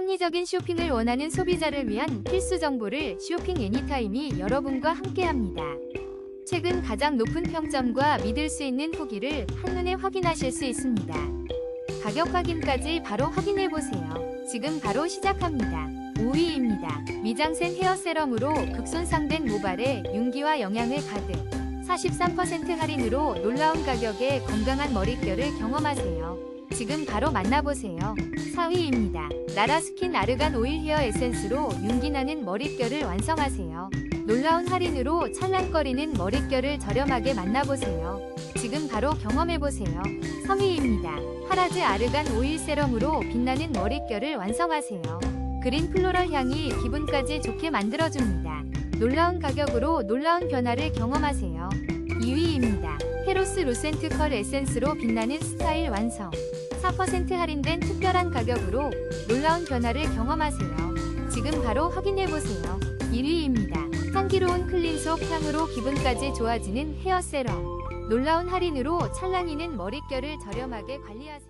합리적인 쇼핑을 원하는 소비자를 위한 필수 정보를 쇼핑 애니타임이 여러분과 함께합니다. 최근 가장 높은 평점과 믿을 수 있는 후기를 한눈에 확인하실 수 있습니다. 가격 확인까지 바로 확인해 보세요. 지금 바로 시작합니다. 5위입니다. 미장센 헤어 세럼으로 극손상된 모발에 윤기와 영양을 가득 43% 할인으로 놀라운 가격에 건강한 머릿결을 경험하세요. 지금 바로 만나보세요. 4위입니다. 나라스킨 아르간 오일 헤어 에센스로 윤기나는 머릿결을 완성하세요. 놀라운 할인으로 찰랑거리는 머릿결을 저렴하게 만나보세요. 지금 바로 경험해보세요. 3위입니다. 하라즈 아르간 오일 세럼으로 빛나는 머릿결을 완성하세요. 그린 플로럴 향이 기분까지 좋게 만들어줍니다. 놀라운 가격으로 놀라운 변화를 경험하세요. 2위입니다. 헤로스 루센트 컬 에센스로 빛나는 스타일 완성. 4% 할인된 특별한 가격으로 놀라운 변화를 경험하세요. 지금 바로 확인해보세요. 1위입니다. 향기로운 클린 속 향으로 기분까지 좋아지는 헤어 세럼. 놀라운 할인으로 찰랑이는 머릿결을 저렴하게 관리하세요.